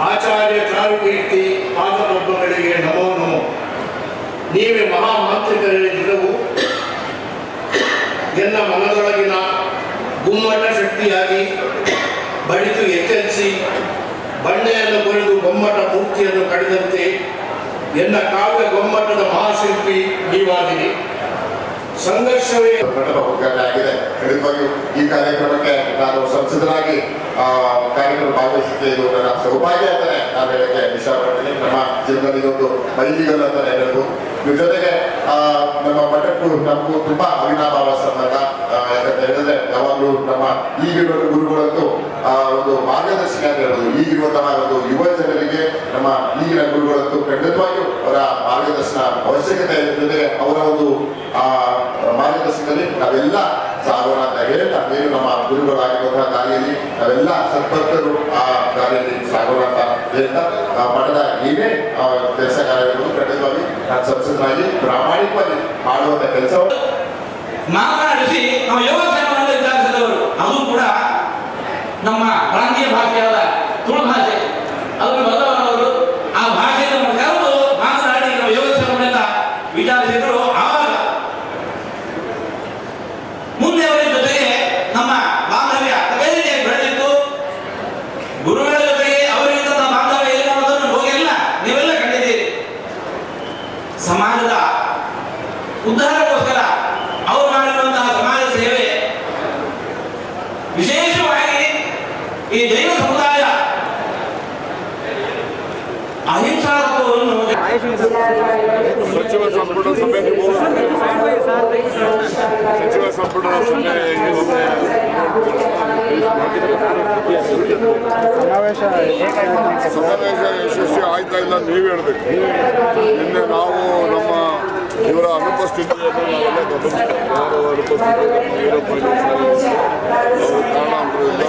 ಆಚಾರ್ಯ ಚಾರುಕೀರ್ತಿ ಪಾದಪಬ್ಬಗಳಿಗೆ ನಮೋ ನಮೋ. ನೀವೇ ಮಹಾಮಾಂತ್ರಿಕರಿದ್ದವು ಎಲ್ಲ ಮನದೊಳಗಿನ ಗುಮ್ಮಟ ಶಕ್ತಿಯಾಗಿ ಬಡಿತು ಎಚ್ಚರಿಸಿ ಬಂಡೆಯನ್ನು ಕೊರೆದು ಗೊಮ್ಮಟ ಮೂರ್ತಿಯನ್ನು ಕಡಿದಂತೆ ಎಲ್ಲ ಕಾವ್ಯ ಗೊಮ್ಮಟದ ಮಹಾಶಿಲ್ಪಿ ನೀವಾಗಿರಿ ಸಂಘರ್ಷವೇ. ಉದ್ಘಾಟನೆ ಆಗಿದೆ ಖಂಡಿತವಾಗಿಯೂ ಈ ಕಾರ್ಯಕ್ರಮಕ್ಕೆ ನಾನು ಸಂಸದರಾಗಿ ಕಾರ್ಯಕ್ರಮ ಭಾಗವಹಿಸಿದ್ದೆ ಇದು ನನ್ನ ಸೌಭಾಗ್ಯ ಅಂತಾನೆ ನಾನು ಹೇಳಕ್ಕೆ ಇಷ್ಟಪಡ್ತೀನಿ ನಮ್ಮ ಜೀವನದಲ್ಲಿ ಒಂದು ಮೈಲಿಗಲ್ ಅಂತಾನೆ ಹೇಳ್ಬೋದು. ಇದ್ರ ಜೊತೆಗೆ ನಮ್ಮ ಮಠಕ್ಕೂ ನಮಗೂ ತುಂಬಾ ಅವಿನಾಭಾವ ಸಂಬಂಧ. ಯಾಕಂದ್ರೆ ಹೇಳಿದ್ರೆ ಯಾವಾಗಲೂ ನಮ್ಮ ಈಗಿರುವ ಗುರುಗಳಂತೂ, ಆ, ಒಂದು ಮಾರ್ಗದರ್ಶಿಯಾಗಿ ಹೇಳ್ಬೋದು ಈಗಿರುವಂತಹ ಒಂದು ಯುವ ಜನರಿಗೆ ನಮ್ಮ ಈಗಿನ ಗುರುಗಳಂತೂ ಖಂಡಿತವಾಗಿಯೂ ಅವರ ಮಾರ್ಗದರ್ಶನ ಅವಶ್ಯಕತೆ ಇರ್ತದೆ ಅವರ ಒಂದು, ಆ, ಮಾರ್ಗದರ್ಶನದಲ್ಲಿ ನಾವೆಲ್ಲ ಸಾಗೋಣ ಅಂತ ಹೇಳ್ತಾ ಏನು ನಮ್ಮ ಗುರುಗಳಾಗಿರುವಂತಹ ದಾರಿಯಲ್ಲಿ ನಾವೆಲ್ಲ ಸದ್ಭಕ್ತರು ಆ ದಾರಿಯಲ್ಲಿ ಸಾಗೋಣ ಅಂತ ಹೇಳ್ತಾ ಮಠದ ಏನೇ ಕೆಲಸ ಕಾರ್ಯಗಳು ಖಂಡಿತವಾಗಿ ಸಂಸದನಾಗಿ ಪ್ರಾಮಾಣಿಕವಾಗಿ ಮಾಡುವಂತ ಕೆಲಸ ಮಾತನಾಡಿಸಿ ನಮ್ಮ ಯೋಗಕ್ಷೇಮವನ್ನು ವಿಚಾರಿಸಿದವರು ಅದು ಕೂಡ ನಮ್ಮ ಪ್ರಾಂತೀಯ ಭಾಷೆಯಾದ ತುಳು ಭಾಷೆ ಅದನ್ನು ಬದಲಾವಣೆಯವರು ಆ ಭಾಷೆಯನ್ನು ನಮ್ಮ ಕರೆದು ಮಾತನಾಡಿ ನಮ್ಮ ಯೋಗಕ್ಷೇಮವನ್ನೆಲ್ಲ ವಿಚಾರಿಸಿದರು ಆವಾಗ ಮುಂದೆ ಅವರ ಜೊತೆಗೆ ನಮ್ಮ ಬಾಂಧವ್ಯ ಅದೇ ರೀತಿಯಾಗಿ ಬೆಳೆದಿತ್ತು ಗುರುಗಳ ಜೊತೆಗೆ ಅವರಿಂದ ನಮ್ಮ ಬಾಂಧವ್ಯ ಏನು ಅನ್ನೋದನ್ನು ಹೋಗೆಲ್ಲ ನೀವೆಲ್ಲ ಕಂಡಿದ್ದೀರಿ ಸಮಾಜದ ಉದ್ಧಾರಕ್ಕೋಸ್ಕರ ಅವರು ಮಾಡಿರುವಂತಹ ಸಮಾಜ ಸೇವೆ ವಿಶೇಷವಾಗಿ ಈ ಜೈನ ಸಮುದಾಯ ಅಹಿಂಸಾ ತತ್ವವನ್ನು ಸಚಿವ ಸಂಪುಟ ಸಭೆ ನೀವು ಸಭೆ ಸಮಾವೇಶ ಯಶಸ್ವಿ ಆಯ್ತಾ ಇಲ್ಲ ನೀವು ಹೇಳ್ಬೇಕು. ನಿನ್ನೆ ನಾವು ನಮ್ಮ ಇವರ ಅನುಪಸ್ಥಿತಿಯನ್ನು ನಾವೆಲ್ಲ ಗಮನಿಸ್ತೇವೆ ಯಾರು ಅನುಪಸ್ಥಿತಿ ವೀರಪ್ಪ ಅವರು ಕಾರಣಾಂತರದಿಂದ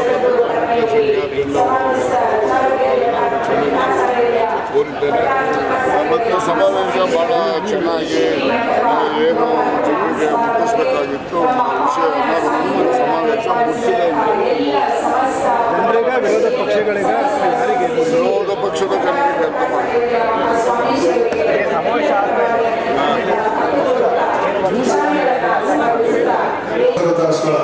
ಕೋರಿದ್ದೇನೆ. ಮತ್ತು ಸಮಾವೇಶ ಭಾಳ ಚೆನ್ನಾಗಿ ಏನು ಜನರಿಗೆ ಮುಟ್ಟಿಸಬೇಕಾಗಿತ್ತು. ವಿಷಯವನ್ನು ಸಮಾವೇಶ ಮುಟ್ಟಿಸಿದೆ ಜನರಿಗೆ ವಿರೋಧ ಪಕ್ಷಗಳಿಗೆ ಯಾರಿಗೆ? ವಿರೋಧ ಪಕ್ಷದ ಜನರಿಗೆ ಅಂತ ಸ್ಥಳ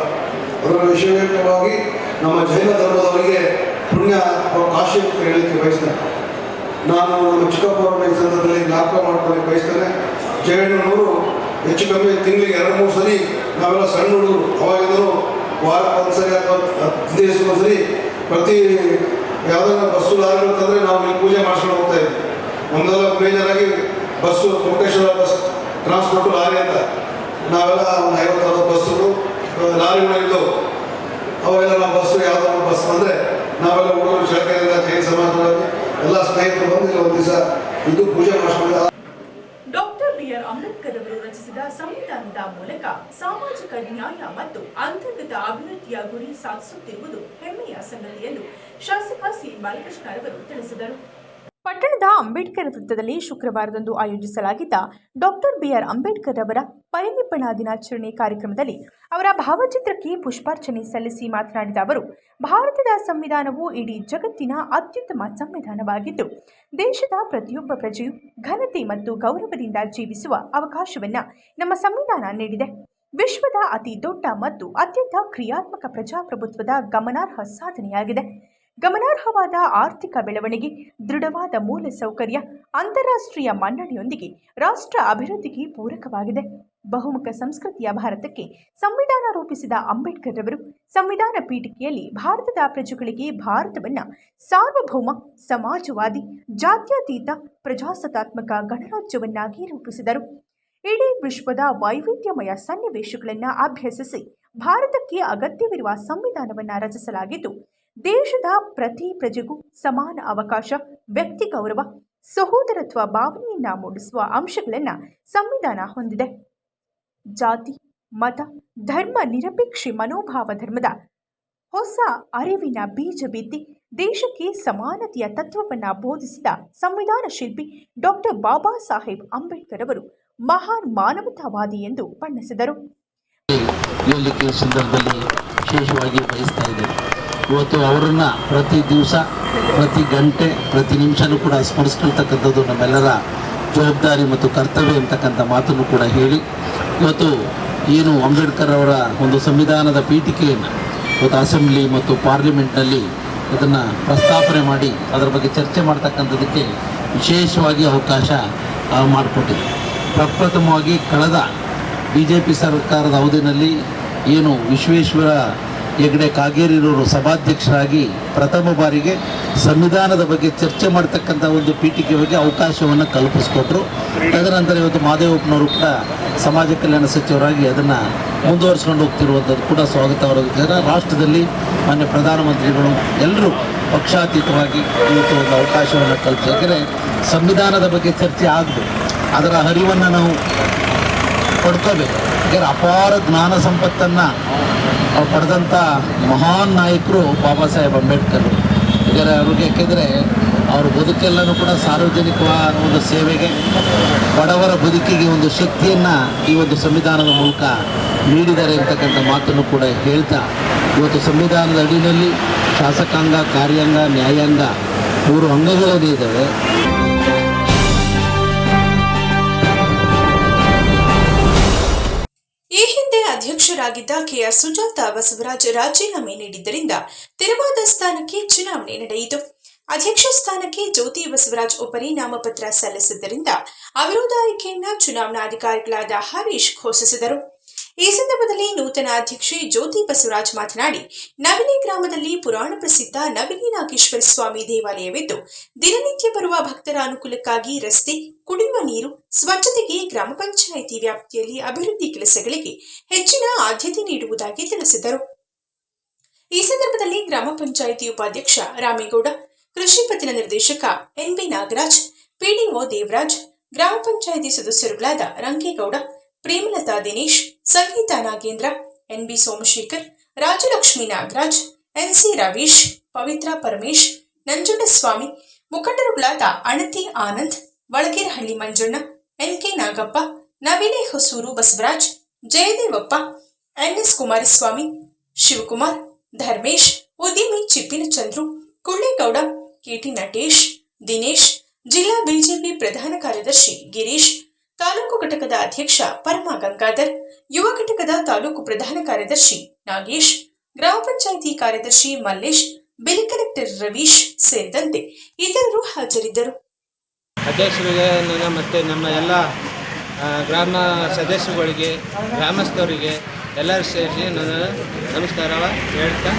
ಅದರ ವಿಶೇಷವಾಗಿ ನಮ್ಮ ಜೈನ ಧರ್ಮದವರಿಗೆ ಪುಣ್ಯ ಕಾಶಿ ಅಂತ ಹೇಳಲಿಕ್ಕೆ ಬಯಸ್ತೇನೆ ನಾನು ನಮ್ಮ ಚಿಕ್ಕಪ್ಪವ್ರನ್ನ ಈ ಸಂದರ್ಭದಲ್ಲಿ ಜ್ಞಾಪಕ ಮಾಡ್ಕೊಳ್ಳಿ, ಬಯಸ್ತೇನೆ. ಜಯಣ್ಣನವರು ಹೆಚ್ಚು ಕಮ್ಮಿ ತಿಂಗಳಿಗೆ ಎರಡು, ಮೂರು ಸರಿ ನಾವೆಲ್ಲ ಸಣ್ಣ ಹುಡುಗರು. ಅವಾಗಿದ್ದರು ವಾರಕ್ಕೆ ಒಂದು ಸರಿ ಅಥವಾ ಹತ್ತು ದಿವಸಕ್ಕೆ ಸರಿ ಪ್ರತಿ ಯಾವುದಾದ್ರು ಬಸ್ಸು ಲಾರಿ ಅಂತಂದರೆ ನಾವು ಇಲ್ಲಿ ಪೂಜೆ ಮಾಡ್ಸ್ಕೊಂಡು ಹೋಗ್ತಾ ಇದ್ವಿ. ಒಂದೆಲ್ಲ ಬೇಜಾರಾಗಿ bus Koteshwara bus transport lorry ಅಂತ. ನಾವೆಲ್ಲ ಒಂದು ಐವತ್ತು ಅರವತ್ತು ಬಸ್ಸುಗಳು ಲಾರಿಗಳಿದ್ದವು ಅವಾಗೆಲ್ಲ ನಾವು ಬಸ್ಸು ಯಾವುದಾದ್ರು ಬಸ್ ಬಂದರೆ ನಾವೆಲ್ಲ ಹುಡುಗರು ಚಳಕೆಯಿಂದ ಜೈನ ಸಮಾಜವಾಗಿ ಎಲ್ಲ ಸ್ನೇಹಿತರು ಬಂದು ಇಲ್ಲಿ ಒಂದು ದಿವಸ, ಇದು ಪೂಜೆ ಮಾಡಿಸ್ಕೊಂಡು ಡಾಕ್ಟರ್ ಅಂಬೇಡ್ಕರ್ ಅವರು ರಚಿಸಿದ ಸಂವಿಧಾನದ ಮೂಲಕ ಸಾಮಾಜಿಕ ನ್ಯಾಯ ಮತ್ತು ಅಂತರ್ಗತ ಅಭಿವೃದ್ಧಿಯ ಗುರಿ ಸಾಧಿಸುತ್ತಿರುವುದು ಹೆಮ್ಮೆಯ ಸಂಗತಿ ಎಂದು ಶಾಸಕ ಸಿ ಬಾಲಕೃಷ್ಣ ಅವರು ತಿಳಿಸಿದರು. ಪಟ್ಟಣದ ಅಂಬೇಡ್ಕರ್ ವೃತ್ತದಲ್ಲಿ ಶುಕ್ರವಾರದಂದು ಆಯೋಜಿಸಲಾಗಿದ್ದ ಡಾಕ್ಟರ್ ಬಿಆರ್ ಅಂಬೇಡ್ಕರ್ ಅವರ ಪರಿನಿಬ್ಬಣ ದಿನಾಚರಣೆ ಕಾರ್ಯಕ್ರಮದಲ್ಲಿ ಅವರ ಭಾವಚಿತ್ರಕ್ಕೆ ಪುಷ್ಪಾರ್ಚನೆ ಸಲ್ಲಿಸಿ ಮಾತನಾಡಿದ ಅವರು, ಭಾರತದ ಸಂವಿಧಾನವು ಇಡೀ ಜಗತ್ತಿನ ಅತ್ಯುತ್ತಮ ಸಂವಿಧಾನವಾಗಿದ್ದು, ದೇಶದ ಪ್ರತಿಯೊಬ್ಬ ಪ್ರಜೆಯು ಘನತೆ ಮತ್ತು ಗೌರವದಿಂದ ಜೀವಿಸುವ ಅವಕಾಶವನ್ನು ನಮ್ಮ ಸಂವಿಧಾನ ನೀಡಿದೆ. ವಿಶ್ವದ ಅತಿ ದೊಡ್ಡ ಮತ್ತು ಅತ್ಯಂತ ಕ್ರಿಯಾತ್ಮಕ ಪ್ರಜಾಪ್ರಭುತ್ವದ ಗಮನಾರ್ಹ ಸಾಧನೆಯಾಗಿದೆ. ಗಮನಾರ್ಹವಾದ ಆರ್ಥಿಕ ಬೆಳವಣಿಗೆ, ದೃಢವಾದ ಮೂಲಸೌಕರ್ಯ ಅಂತಾರಾಷ್ಟ್ರೀಯ ಮನ್ನಣೆಯೊಂದಿಗೆ ರಾಷ್ಟ್ರ ಅಭಿವೃದ್ಧಿಗೆ ಪೂರಕವಾಗಿದೆ. ಬಹುಮುಖ ಸಂಸ್ಕೃತಿಯ ಭಾರತಕ್ಕೆ ಸಂವಿಧಾನ ರೂಪಿಸಿದ ಅಂಬೇಡ್ಕರ್ ಅವರು ಸಂವಿಧಾನ ಪೀಠಿಕೆಯಲ್ಲಿ ಭಾರತದ ಪ್ರಜೆಗಳಿಗೆ ಭಾರತವನ್ನು ಸಾರ್ವಭೌಮ, ಸಮಾಜವಾದಿ, ಜಾತ್ಯತೀತ, ಪ್ರಜಾಸತ್ತಾತ್ಮಕ ಗಣರಾಜ್ಯವನ್ನಾಗಿ ರೂಪಿಸಿದರು. ಇಡೀ ವಿಶ್ವದ ವೈವಿಧ್ಯಮಯ ಸನ್ನಿವೇಶಗಳನ್ನು ಅಭ್ಯಸಿಸಿ ಭಾರತಕ್ಕೆ ಅಗತ್ಯವಿರುವ ಸಂವಿಧಾನವನ್ನು ರಚಿಸಲಾಗಿದ್ದು ದೇಶದ ಪ್ರತಿ ಪ್ರಜೆಗೂ ಸಮಾನ ಅವಕಾಶ, ವ್ಯಕ್ತಿ ಗೌರವ, ಸಹೋದರತ್ವ ಭಾವನೆಯನ್ನು ಮೂಡಿಸುವ ಅಂಶಗಳನ್ನು ಸಂವಿಧಾನ ಹೊಂದಿದೆ. ಜಾತಿ, ಮತ, ಧರ್ಮ ನಿರಪೇಕ್ಷೆ ಮನೋಭಾವ ಧರ್ಮದ ಹೊಸ ಅರಿವಿನ ಬೀಜ ಬಿತ್ತಿ ದೇಶಕ್ಕೆ ಸಮಾನತೆಯ ತತ್ವವನ್ನು ಬೋಧಿಸಿದ ಸಂವಿಧಾನ ಶಿಲ್ಪಿ ಡಾಕ್ಟರ್ ಬಾಬಾ ಸಾಹೇಬ್ ಅಂಬೇಡ್ಕರ್ ಅವರು ಮಹಾನ್ ಮಾನವತಾವಾದಿ ಎಂದು ಬಣ್ಣಿಸಿದರು. ಸಂದರ್ಭದಲ್ಲಿ ವಿಶೇಷವಾಗಿ ಬಯಸ್ತಾ ಇವತ್ತು ಅವರನ್ನು ಪ್ರತಿ ದಿವಸ, ಪ್ರತಿ ಗಂಟೆ, ಪ್ರತಿ ನಿಮಿಷನೂ ಕೂಡ ಸ್ಮರಿಸ್ಕೊಳ್ತಕ್ಕಂಥದ್ದು ನಮ್ಮೆಲ್ಲರ ಜವಾಬ್ದಾರಿ ಮತ್ತು ಕರ್ತವ್ಯ ಅಂತಕ್ಕಂಥ ಮಾತನ್ನು ಕೂಡ ಹೇಳಿ, ಇವತ್ತು ಏನು ಅಂಬೇಡ್ಕರ್ ಅವರ ಒಂದು ಸಂವಿಧಾನದ ಪೀಠಿಕೆಯನ್ನು ಇವತ್ತು ಅಸೆಂಬ್ಲಿ ಮತ್ತು ಪಾರ್ಲಿಮೆಂಟ್ನಲ್ಲಿ ಅದನ್ನು ಪ್ರಸ್ತಾಪನೆ ಮಾಡಿ ಅದರ ಬಗ್ಗೆ ಚರ್ಚೆ ಮಾಡ್ತಕ್ಕಂಥದಕ್ಕೆ ವಿಶೇಷವಾಗಿ ಅವಕಾಶ ಮಾಡಿಕೊಟ್ಟಿದೆ ಪ್ರಪ್ರಥಮವಾಗಿ ಕಳೆದ ಬಿ ಜೆ ಪಿ ಸರ್ಕಾರದ ಅವಧಿನಲ್ಲಿ ಏನು ವಿಶ್ವೇಶ್ವರ ಹೆಗ್ಡೆ ಕಾಗೇರಿರವರು ಸಭಾಧ್ಯಕ್ಷರಾಗಿ ಪ್ರಥಮ ಬಾರಿಗೆ ಸಂವಿಧಾನದ ಬಗ್ಗೆ ಚರ್ಚೆ ಮಾಡ್ತಕ್ಕಂಥ ಒಂದು ಪೀಠಿಕೆ ಬಗ್ಗೆ ಅವಕಾಶವನ್ನು ಕಲ್ಪಿಸ್ಕೊಟ್ರು. ತದನಂತರ ಇವತ್ತು ಮಾದೇವಪ್ಪನವರು ಕೂಡ ಸಮಾಜ ಕಲ್ಯಾಣ ಸಚಿವರಾಗಿ ಅದನ್ನು ಮುಂದುವರಿಸ್ಕೊಂಡು ಹೋಗ್ತಿರುವಂಥದ್ದು ಕೂಡ ಸ್ವಾಗತಾರ್ಹ ರಾಷ್ಟ್ರದಲ್ಲಿ ಮಾನ್ಯ ಪ್ರಧಾನಮಂತ್ರಿಗಳು ಎಲ್ಲರೂ ಪಕ್ಷಾತೀತವಾಗಿ ಇವತ್ತು ಒಂದು ಅವಕಾಶವನ್ನು ಕಲ್ಪಿಸಿ ಯಾಕೆಂದರೆ ಸಂವಿಧಾನದ ಬಗ್ಗೆ ಚರ್ಚೆ ಆಗಬೇಕು. ಅದರ ಹರಿವನ್ನು ನಾವು ಪಡ್ಕೋಬೇಕು. ಯಾಕಂದ್ರೆ ಅಪಾರ ಜ್ಞಾನ ಸಂಪತ್ತನ್ನು ಪಡೆದಂಥ ಮಹಾನ್ ನಾಯಕರು ಬಾಬಾ ಸಾಹೇಬ್ ಅಂಬೇಡ್ಕರ್. ಇದರ ಅವ್ರಿಗೆ ಯಾಕೆಂದರೆ ಅವ್ರ ಬದುಕೆಲ್ಲನೂ ಕೂಡ ಸಾರ್ವಜನಿಕವಾದ ಒಂದು ಸೇವೆಗೆ, ಬಡವರ ಬದುಕಿಗೆ ಒಂದು ಶಕ್ತಿಯನ್ನು ಈ ಒಂದು ಸಂವಿಧಾನದ ಮೂಲಕ ನೀಡಿದ್ದಾರೆ ಅಂತಕ್ಕಂಥ ಮಾತನ್ನು ಕೂಡ ಹೇಳ್ತಾ, ಇವತ್ತು ಸಂವಿಧಾನದ ಅಡಿಯಲ್ಲಿ ಶಾಸಕಾಂಗ, ಕಾರ್ಯಾಂಗ, ನ್ಯಾಯಾಂಗ ಮೂರು ಅಂಗಗಳೇ ಅಧ್ಯಕ್ಷರಾಗಿದ್ದ ಕೆಆರ್ ಸುಜಾತ ಬಸವರಾಜ್ ರಾಜೀನಾಮೆ ನೀಡಿದ್ದರಿಂದ ತೆರವಾದ ಸ್ಥಾನಕ್ಕೆ ಚುನಾವಣೆ ನಡೆಯಿತು. ಅಧ್ಯಕ್ಷ ಸ್ಥಾನಕ್ಕೆ ಜ್ಯೋತಿ ಬಸವರಾಜ್ ಒಬ್ಬರಿ ನಾಮಪತ್ರ ಸಲ್ಲಿಸಿದ್ದರಿಂದ ಅವಿರೋಧ ಆಯ್ಕೆಯನ್ನ ಚುನಾವಣಾಧಿಕಾರಿಗಳಾದ ಹರೀಶ್ ಘೋಷಿಸಿದರು. ಈ ಸಂದರ್ಭದಲ್ಲಿ ನೂತನ ಅಧ್ಯಕ್ಷೆ ಜ್ಯೋತಿ ಬಸವರಾಜ್ ಮಾತನಾಡಿ, ನವಿಲಿ ಗ್ರಾಮದಲ್ಲಿ ಪುರಾಣ ಪ್ರಸಿದ್ಧ ನವಿಲಿ ನಾಗೇಶ್ವರ ಸ್ವಾಮಿ ದೇವಾಲಯವಿದ್ದು, ದಿನನಿತ್ಯ ಬರುವ ಭಕ್ತರ ಅನುಕೂಲಕ್ಕಾಗಿ ರಸ್ತೆ, ಕುಡಿಯುವ ನೀರು, ಸ್ವಚ್ಛತೆಗೆ ಗ್ರಾಮ ಪಂಚಾಯಿತಿ ವ್ಯಾಪ್ತಿಯಲ್ಲಿ ಅಭಿವೃದ್ಧಿ ಕೆಲಸಗಳಿಗೆ ಹೆಚ್ಚಿನ ಆದ್ಯತೆ ನೀಡುವುದಾಗಿ ತಿಳಿಸಿದರು. ಈ ಸಂದರ್ಭದಲ್ಲಿ ಗ್ರಾಮ ಪಂಚಾಯಿತಿ ಉಪಾಧ್ಯಕ್ಷ ರಾಮೇಗೌಡ, ಕೃಷಿ ಪತ್ತಿನ ನಿರ್ದೇಶಕ ಎನ್ಬಿ ನಾಗರಾಜ್ ಪಿಡಿಒ ದೇವರಾಜ್, ಗ್ರಾಮ panchayat ಸದಸ್ಯರುಗಳಾದ Rangegowda, Premalatha Dinesh Sangeetha Nagendra N B Somashekar, Rajalakshmi Nagaraj N C Ravish, Pavithra Paramesh, Nanjundaswamy, ಮುಖಂಡರುಗಳಾದ Anathi Anand, Valagerahalli Manjanna, NK Nagappa, Navile Hosur Basavaraj, Jayadevappa N S Kumaraswamy, Shivakumar, Dharmesh, ಉದ್ಯಮಿ ಚಿಪ್ಪಿನ Chandru Kullegowda, KT Natesh, Dinesh, ಜಿಲ್ಲಾ BJP ಪ್ರಧಾನ ಕಾರ್ಯದರ್ಶಿ ಗಿರೀಶ್ ಘಟಕದ ಅಧ್ಯಕ್ಷ ಪರಮ ಗಂಗಾಧರ್, ಯುವ ಘಟಕದ ತಾಲೂಕು ಪ್ರಧಾನ ಕಾರ್ಯದರ್ಶಿ ನಾಗೇಶ್, ಗ್ರಾಮ ಪಂಚಾಯಿತಿ ಕಾರ್ಯದರ್ಶಿ ಮಲ್ಲೇಶ್, ಬಿಲ್ ಕಲೆಕ್ಟರ್ ರವೀಶ್ ಸೇರಿದಂತೆ ಇತರರು ಹಾಜರಿದ್ದರು. ಅಧ್ಯಕ್ಷರಿಗೆ ಮತ್ತು ನಮ್ಮ ಎಲ್ಲ ಗ್ರಾಮ ಸದಸ್ಯರುಗಳಿಗೆ, ಗ್ರಾಮಸ್ಥರಿಗೆ ಎಲ್ಲರೂ ಸೇರಿಸಿ ನನ್ನ ನಮಸ್ಕಾರವ ಹೇಳ್ತಾ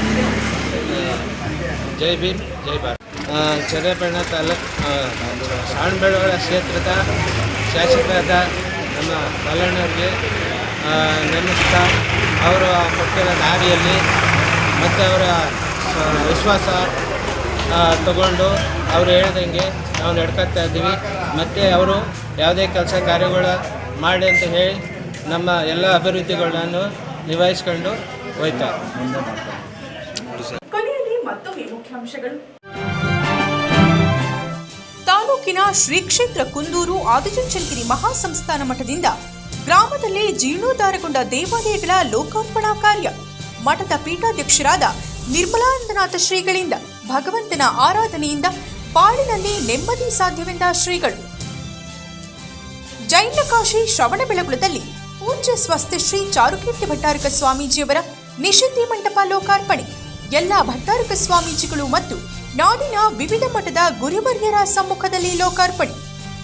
ಜೈ ಭೀಮ್, ಜೈ ಭಾರತ್. ಚನ್ನಪಟ್ಟಣ ತಾಲೂಕು ಶ್ರವಣಬೆಳಗೊಳ ಕ್ಷೇತ್ರದ ಶಾಸಕರಾದ ನಮ್ಮ ಕಲ್ಯಾಣವ್ರಿಗೆ ನಮಿಸ್ತಾ ಅವರು ಕೊಟ್ಟಿರೋ ದಾರಿಯಲ್ಲಿ ಮತ್ತು ಅವರ ವಿಶ್ವಾಸ ತಗೊಂಡು ಅವರು ಹೇಳ್ದಂಗೆ ನಾವು ನಡ್ಕೊತಾ ಇದ್ದೀವಿ. ಮತ್ತು ಅವರು ಯಾವುದೇ ಕೆಲಸ ಕಾರ್ಯಗಳು ಮಾಡಿ ಅಂತ ಹೇಳಿ ನಮ್ಮ ಎಲ್ಲ ಅಭಿವೃದ್ಧಿಗಳನ್ನು ನಿಭಾಯಿಸ್ಕೊಂಡು ಹೋಯ್ತಾರೆ ಕೊನೆಯಲ್ಲಿ ಮತ್ತೊಮ್ಮೆ ಮುಖ್ಯಾಂಶಗಳು. ತಾಲೂಕಿನ ಶ್ರೀ ಕ್ಷೇತ್ರ ಕುಂದೂರು ಆದಿಚುಂಚನಗಿರಿ ಮಹಾಸಂಸ್ಥಾನ ಮಠದಿಂದ ಗ್ರಾಮದಲ್ಲಿ ಜೀರ್ಣೋದ್ಧಾರಗೊಂಡ ದೇವಾಲಯಗಳ ಲೋಕಾರ್ಪಣಾ ಕಾರ್ಯ. ಮಠದ ಪೀಠಾಧ್ಯಕ್ಷರಾದ ನಿರ್ಮಲಾನಂದನಾಥ ಶ್ರೀಗಳಿಂದ ಭಗವಂತನ ಆರಾಧನೆಯಿಂದ ಪಾಡಿನಲ್ಲಿ ನೆಮ್ಮದಿ ಸಾಧ್ಯವೆಂದ ಶ್ರೀಗಳು. ಜೈನ ಕಾಶಿ ಶ್ರವಣಬೆಳಗುಳದಲ್ಲಿ ಪೂಜ್ಯ ಸ್ವಸ್ಥ ಶ್ರೀ ಚಾರುಕೀರ್ತಿ ಭಟ್ಟಾರಕ ಸ್ವಾಮೀಜಿಯವರ ನಿಷಿದ್ಧಿ ಮಂಟಪ ಲೋಕಾರ್ಪಣೆ. ಎಲ್ಲ ಭಟ್ಟಾರಕ ಸ್ವಾಮೀಜಿಗಳು ಮತ್ತು ನಾಡಿನ ವಿವಿಧ ಮಠದ ಗುರುವರ್ಯರ ಸಮ್ಮುಖದಲ್ಲಿ ಲೋಕಾರ್ಪಣೆ.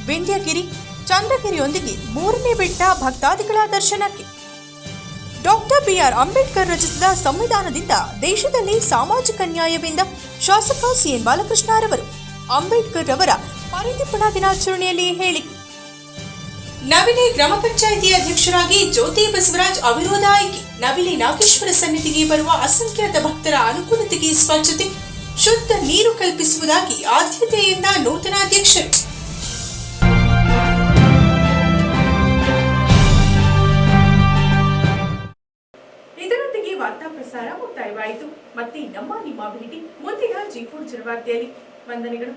ವಿಂಧ್ಯಗಿರಿ, ಚಂದ್ರಗಿರಿಯೊಂದಿಗೆ ಮೂರನೇ ಬೆಟ್ಟ ಭಕ್ತಾದಿಗಳ ದರ್ಶನಕ್ಕೆ. ಡಾಕ್ಟರ್ ಬಿಆರ್ ಅಂಬೇಡ್ಕರ್ ರಚಿಸಿದ ಸಂವಿಧಾನದಿಂದ ದೇಶದಲ್ಲಿ ಸಾಮಾಜಿಕ ನ್ಯಾಯವೆಂದ ಶಾಸಕ ಸಿಎನ್ ಬಾಲಕೃಷ್ಣರವರು ಅಂಬೇಡ್ಕರ್ ಅವರ ಪರಿನಿಪ್ಪಣ ದಿನಾಚರಣೆಯಲ್ಲಿ ಹೇಳಿಕೆ. ನವಿಲೆ ಗ್ರಾಮ ಪಂಚಾಯಿತಿ ಅಧ್ಯಕ್ಷರಾಗಿ ಜ್ಯೋತಿ ಬಸವರಾಜ್ ಅವಿರೋಧ ಆಯ್ಕೆ. ನವಿಲೆ ನಾಗೇಶ್ವರ ಸನ್ನಿಧಿಗೆ ಬರುವ ಅಸಂಖ್ಯಾತ ಭಕ್ತರ ಅನುಕೂಲತೆಗೆ ಸ್ವಚ್ಛತೆ ಶುದ್ಧ ನೀರು ಕಲ್ಪಿಸುವುದಾಗಿ ಆದ್ಯತೆಯಿಂದ ನೂತನ ಅಧ್ಯಕ್ಷರು ಇದರೊಂದಿಗೆ ವಾರ್ತಾ ಪ್ರಸಾರ ಮುಕ್ತಾಯವಾಯಿತು. ಮತ್ತೆ ನಮ್ಮ ನಿಮ್ಮ ಭೇಟಿ ಮುಂದಿನ ಜೈಪುರ್ ಫೋರ್ ಜನವಾರ್ತೆಯಲ್ಲಿ ವಂದನೆಗಳು.